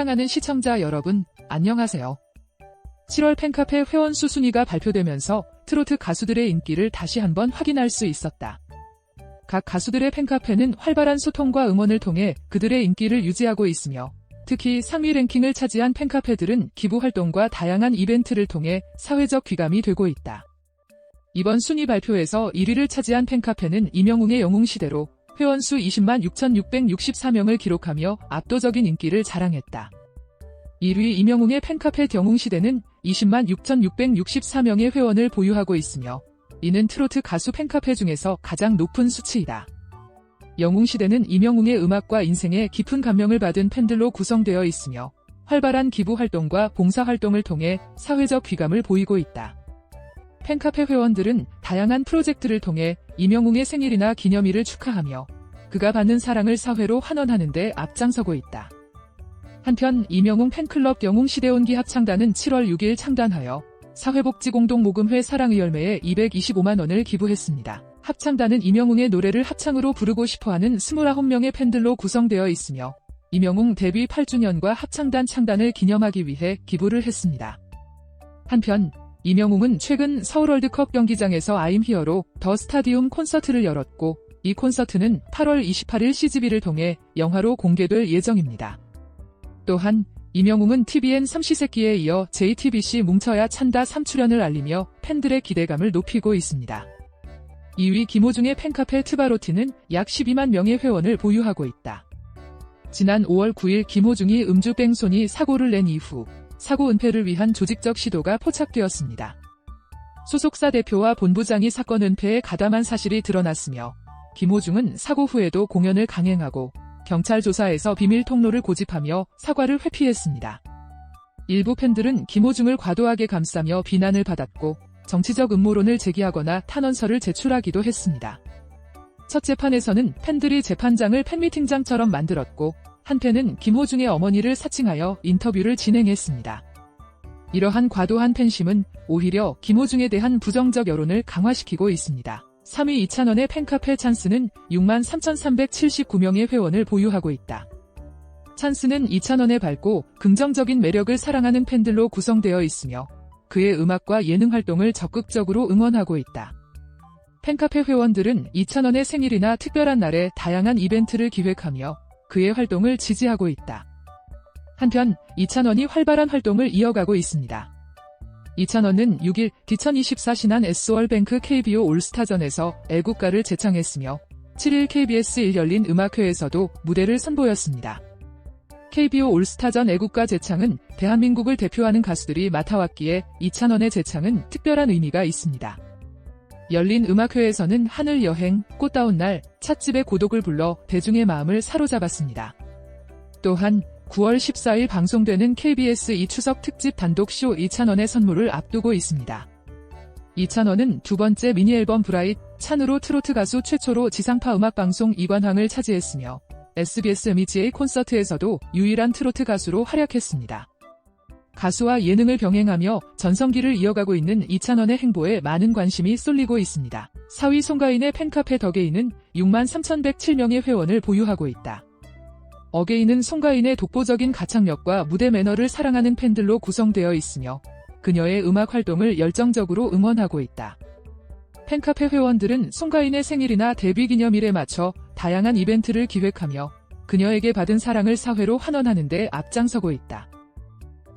사랑하는 시청자 여러분, 안녕하세요. 7월 팬카페 회원수 순위가 발표되면서 트로트 가수들의 인기를 다시 한번 확인할 수 있었다. 각 가수들의 팬카페는 활발한 소통과 응원을 통해 그들의 인기를 유지하고 있으며 특히 상위 랭킹을 차지한 팬카페들은 기부 활동과 다양한 이벤트를 통해 사회적 귀감이 되고 있다. 이번 순위 발표에서 1위를 차지한 팬카페는 이명웅의 영웅시대로 회원수 20만 6,664명을 기록하며 압도적인 인기를 자랑했다. 1위 이명웅의 팬카페 경웅시대는 20만 6,664명의 회원을 보유하고 있으며 이는 트로트 가수 팬카페 중에서 가장 높은 수치이다. 영웅시대는 이명웅의 음악과 인생에 깊은 감명을 받은 팬들로 구성되어 있으며 활발한 기부 활동과 봉사 활동을 통해 사회적 귀감을 보이고 있다. 팬카페 회원들은 다양한 프로젝트를 통해 이명웅의 생일이나 기념일을 축하하며 그가 받는 사랑을 사회로 환원하는 데 앞장서고 있다. 한편 이명웅 팬클럽 영웅시대온기 합창단은 7월 6일 창단하여 사회복지공동모금회 사랑의 열매에 225만 원을 기부했습니다. 합창단은 이명웅의 노래를 합창으로 부르고 싶어하는 29명의 팬들로 구성되어 있으며 이명웅 데뷔 8주년과 합창단 창단을 기념하기 위해 기부를 했습니다. 한편 이명웅은 최근 서울 월드컵 경기장에서 아임 히어로 더 스타디움 콘서트를 열었고 이 콘서트는 8월 28일 CGV를 통해 영화로 공개될 예정입니다. 또한 이명웅은 TVN 삼시세끼에 이어 JTBC 뭉쳐야 찬다 3출연을 알리며 팬들의 기대감을 높이고 있습니다. 2위 김호중의 팬카페 트바로티는 약 12만 명의 회원을 보유하고 있다. 지난 5월 9일 김호중이 음주 뺑소니 사고를 낸 이후 사고 은폐를 위한 조직적 시도가 포착되었습니다. 소속사 대표와 본부장이 사건 은폐에 가담한 사실이 드러났으며 김호중은 사고 후에도 공연을 강행하고 경찰 조사에서 비밀 통로를 고집하며 사과를 회피했습니다. 일부 팬들은 김호중을 과도하게 감싸며 비난을 받았고 정치적 음모론을 제기하거나 탄원서를 제출하기도 했습니다. 첫 재판에서는 팬들이 재판장을 팬미팅장처럼 만들었고 한 팬은 김호중의 어머니를 사칭하여 인터뷰를 진행했습니다. 이러한 과도한 팬심은 오히려 김호중에 대한 부정적 여론을 강화시키고 있습니다. 3위 이찬원의 팬카페 찬스는 6만 3,379명의 회원을 보유하고 있다. 찬스는 이찬원의 밝고 긍정적인 매력을 사랑하는 팬들로 구성되어 있으며 그의 음악과 예능 활동을 적극적으로 응원하고 있다. 팬카페 회원들은 이찬원의 생일이나 특별한 날에 다양한 이벤트를 기획하며 그의 활동을 지지하고 있다. 한편 이찬원이 활발한 활동을 이어가고 있습니다. 이찬원은 6일 2024 신한 S월뱅크 KBO 올스타전에서 애국가를 제창했으며 7일 KBS 1 열린 음악회에서도 무대를 선보였습니다. KBO 올스타전 애국가 제창은 대한민국을 대표하는 가수들이 맡아왔기에 이찬원의 제창은 특별한 의미가 있습니다. 열린 음악회에서는 하늘 여행, 꽃다운 날, 찻집의 고독을 불러 대중의 마음을 사로잡았습니다. 또한 9월 14일 방송되는 KBS 이 추석 특집 단독 쇼 이찬원의 선물을 앞두고 있습니다. 이찬원은 두 번째 미니앨범 브라잇, 찬으로 트로트 가수 최초로 지상파 음악 방송 2관왕을 차지했으며 SBS 미지의 콘서트에서도 유일한 트로트 가수로 활약했습니다. 가수와 예능을 병행하며 전성기를 이어가고 있는 이찬원의 행보에 많은 관심이 쏠리고 있습니다. 4위 송가인의 팬카페 더게인은 6만 3,107명의 회원을 보유하고 있다. 어게인은 송가인의 독보적인 가창력과 무대 매너를 사랑하는 팬들로 구성되어 있으며 그녀의 음악 활동을 열정적으로 응원하고 있다. 팬카페 회원들은 송가인의 생일이나 데뷔 기념일에 맞춰 다양한 이벤트를 기획하며 그녀에게 받은 사랑을 사회로 환원하는 데 앞장서고 있다.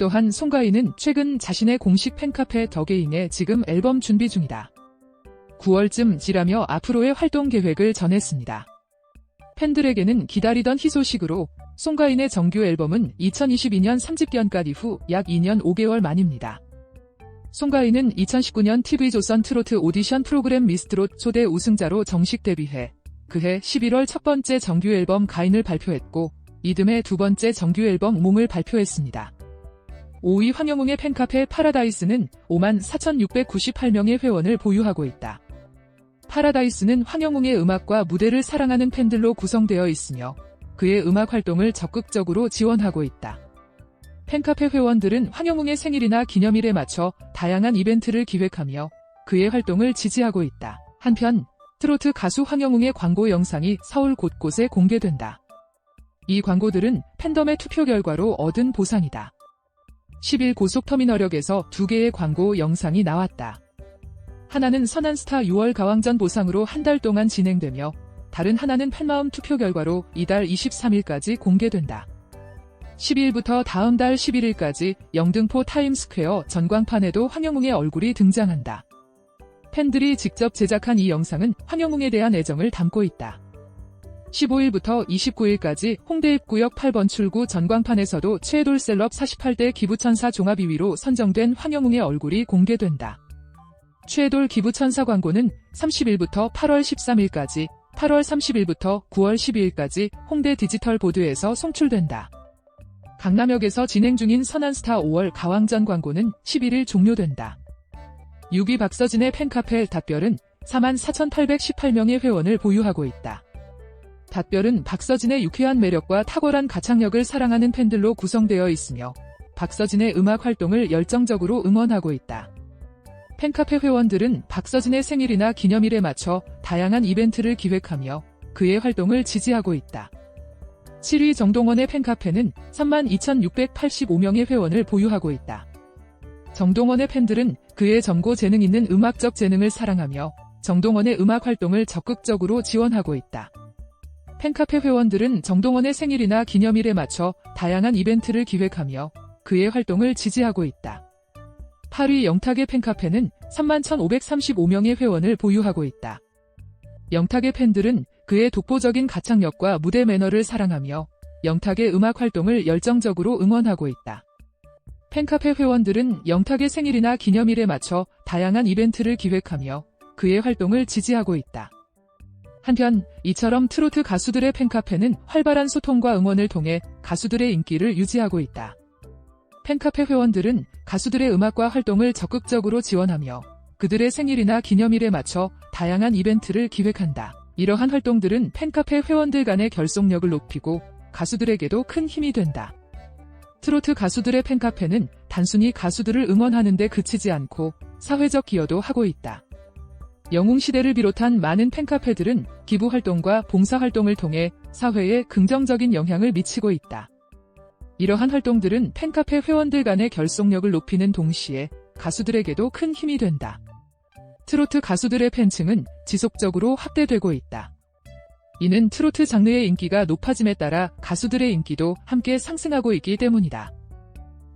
또한 송가인은 최근 자신의 공식 팬카페 더게인에 지금 앨범 준비 중이다. 9월쯤 지라며 앞으로의 활동 계획을 전했습니다. 팬들에게는 기다리던 희소식으로 송가인의 정규 앨범은 2022년 3집견가 이후 약 2년 5개월 만입니다. 송가인은 2019년 TV조선 트로트 오디션 프로그램 미스트롯 초대 우승자로 정식 데뷔해 그해 11월 첫 번째 정규 앨범 가인을 발표했고 이듬해 두 번째 정규 앨범 몽을 발표했습니다. 5위 황영웅의 팬카페 파라다이스는 5만 4,698명의 회원을 보유하고 있다. 파라다이스는 황영웅의 음악과 무대를 사랑하는 팬들로 구성되어 있으며 그의 음악 활동을 적극적으로 지원하고 있다. 팬카페 회원들은 황영웅의 생일이나 기념일에 맞춰 다양한 이벤트를 기획하며 그의 활동을 지지하고 있다. 한편 트로트 가수 황영웅의 광고 영상이 서울 곳곳에 공개된다. 이 광고들은 팬덤의 투표 결과로 얻은 보상이다. 10일 고속터미널역에서 두 개의 광고 영상이 나왔다. 하나는 선한스타 6월 가왕전 보상으로 한 달 동안 진행되며 다른 하나는 팬마음 투표 결과로 이달 23일까지 공개된다. 12일부터 다음 달 11일까지 영등포 타임스퀘어 전광판에도 황영웅의 얼굴이 등장한다. 팬들이 직접 제작한 이 영상은 황영웅에 대한 애정을 담고 있다. 15일부터 29일까지 홍대 입구역 8번 출구 전광판에서도 최애돌 셀럽 48대 기부천사 종합 2위로 선정된 황영웅의 얼굴이 공개된다. 최애돌 기부천사 광고는 30일부터 8월 13일까지, 8월 30일부터 9월 12일까지 홍대 디지털 보드에서 송출된다. 강남역에서 진행 중인 선한스타 5월 가왕전 광고는 11일 종료된다. 6위 박서진의 팬카페 닷별은 44,818명의 회원을 보유하고 있다. 닷별은 박서진의 유쾌한 매력과 탁월한 가창력을 사랑하는 팬들로 구성되어 있으며 박서진의 음악 활동을 열정적으로 응원하고 있다. 팬카페 회원들은 박서진의 생일이나 기념일에 맞춰 다양한 이벤트를 기획하며 그의 활동을 지지하고 있다. 7위 정동원의 팬카페는 32,685명의 회원을 보유하고 있다. 정동원의 팬들은 그의 점고 재능 있는 음악적 재능을 사랑하며 정동원의 음악 활동을 적극적으로 지원하고 있다. 팬카페 회원들은 정동원의 생일이나 기념일에 맞춰 다양한 이벤트를 기획하며 그의 활동을 지지하고 있다. 8위 영탁의 팬카페는 31,535명의 회원을 보유하고 있다. 영탁의 팬들은 그의 독보적인 가창력과 무대 매너를 사랑하며 영탁의 음악 활동을 열정적으로 응원하고 있다. 팬카페 회원들은 영탁의 생일이나 기념일에 맞춰 다양한 이벤트를 기획하며 그의 활동을 지지하고 있다. 한편 이처럼 트로트 가수들의 팬카페는 활발한 소통과 응원을 통해 가수들의 인기를 유지하고 있다. 팬카페 회원들은 가수들의 음악과 활동을 적극적으로 지원하며 그들의 생일이나 기념일에 맞춰 다양한 이벤트를 기획한다. 이러한 활동들은 팬카페 회원들 간의 결속력을 높이고 가수들에게도 큰 힘이 된다. 트로트 가수들의 팬카페는 단순히 가수들을 응원하는 데 그치지 않고 사회적 기여도 하고 있다. 영웅시대를 비롯한 많은 팬카페들은 기부활동과 봉사활동을 통해 사회에 긍정적인 영향을 미치고 있다. 이러한 활동들은 팬카페 회원들 간의 결속력을 높이는 동시에 가수들에게도 큰 힘이 된다. 트로트 가수들의 팬층은 지속적으로 확대되고 있다. 이는 트로트 장르의 인기가 높아짐에 따라 가수들의 인기도 함께 상승하고 있기 때문이다.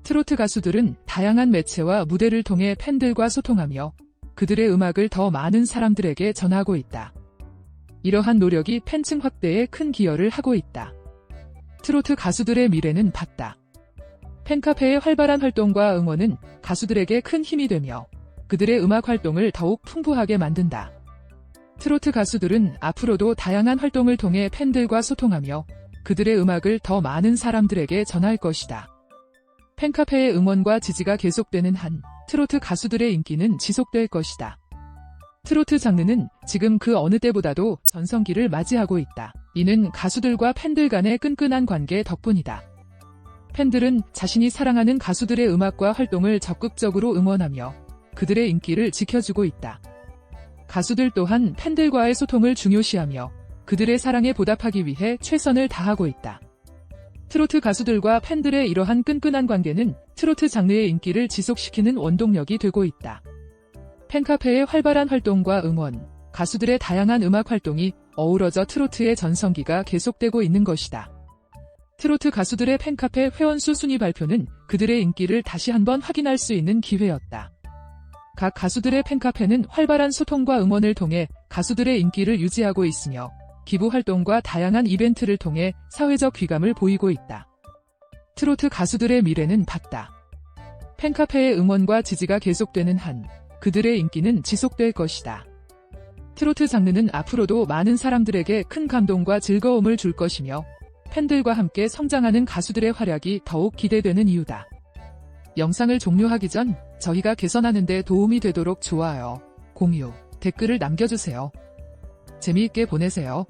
트로트 가수들은 다양한 매체와 무대를 통해 팬들과 소통하며 그들의 음악을 더 많은 사람들에게 전하고 있다. 이러한 노력이 팬층 확대에 큰 기여를 하고 있다. 트로트 가수들의 미래는 밝다. 팬카페의 활발한 활동과 응원은 가수들에게 큰 힘이 되며 그들의 음악 활동을 더욱 풍부하게 만든다. 트로트 가수들은 앞으로도 다양한 활동을 통해 팬들과 소통하며 그들의 음악을 더 많은 사람들에게 전할 것이다. 팬카페의 응원과 지지가 계속되는 한 트로트 가수들의 인기는 지속될 것이다. 트로트 장르는 지금 그 어느 때보다도 전성기를 맞이하고 있다. 이는 가수들과 팬들 간의 끈끈한 관계 덕분이다. 팬들은 자신이 사랑하는 가수들의 음악과 활동을 적극적으로 응원하며 그들의 인기를 지켜주고 있다. 가수들 또한 팬들과의 소통을 중요시하며 그들의 사랑에 보답하기 위해 최선을 다하고 있다. 트로트 가수들과 팬들의 이러한 끈끈한 관계는 트로트 장르의 인기를 지속시키는 원동력이 되고 있다. 팬카페의 활발한 활동과 응원, 가수들의 다양한 음악 활동이 어우러져 트로트의 전성기가 계속되고 있는 것이다. 트로트 가수들의 팬카페 회원수 순위 발표는 그들의 인기를 다시 한번 확인할 수 있는 기회였다. 각 가수들의 팬카페는 활발한 소통과 응원을 통해 가수들의 인기를 유지하고 있으며 기부 활동과 다양한 이벤트를 통해 사회적 귀감을 보이고 있다. 트로트 가수들의 미래는 밝다. 팬카페의 응원과 지지가 계속되는 한 그들의 인기는 지속될 것이다. 트로트 장르는 앞으로도 많은 사람들에게 큰 감동과 즐거움을 줄 것이며 팬들과 함께 성장하는 가수들의 활약이 더욱 기대되는 이유다. 영상을 종료하기 전 저희가 개선하는 데 도움이 되도록 좋아요, 공유, 댓글을 남겨주세요. 재미있게 보내세요.